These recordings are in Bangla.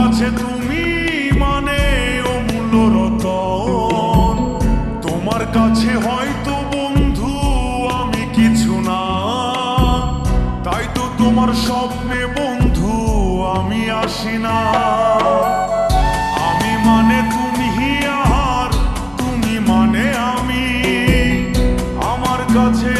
কাছে তুমি মানে অমূল্য রতন। তোমার কাছে হয়তো বন্ধু আমি কিছু না। তাই তো তোমার স্বপ্নে বন্ধু আমি আসি না। আমি মানে তুমি আর তুমি মানে আমি। আমার কাছে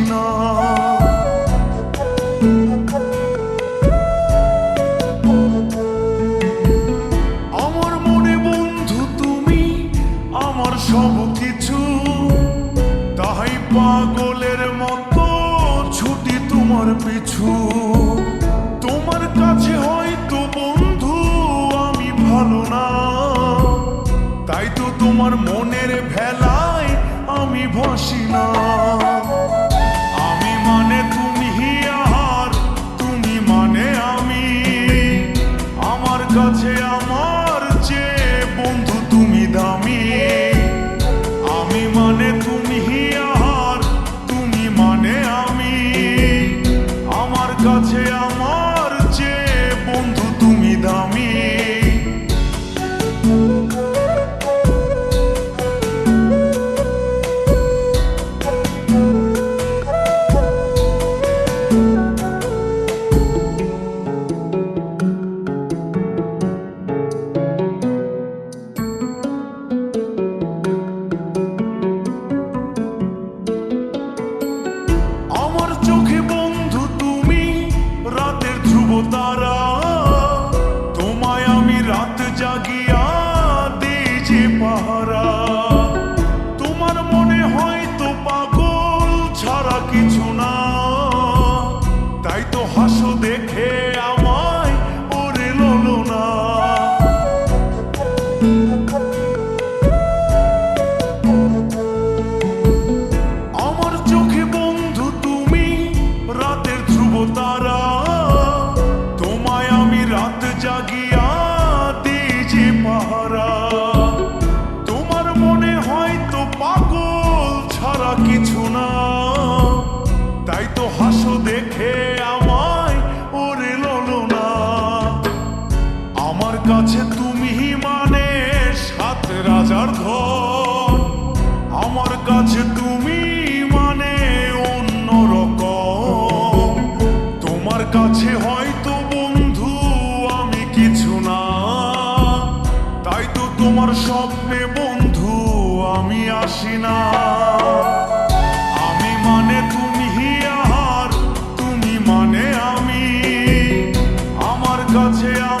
তোমার মনের ভেলায় আমি ভাসি না আমার তুমি মানে অন্য তোমার কাছে হয়তো বন্ধু আমি কিছু না। তাই তো তোমার স্বপ্নে বন্ধু আমি আসি না। আমি মানে তুমি আর তুমি মানে আমি। আমার কাছে আমার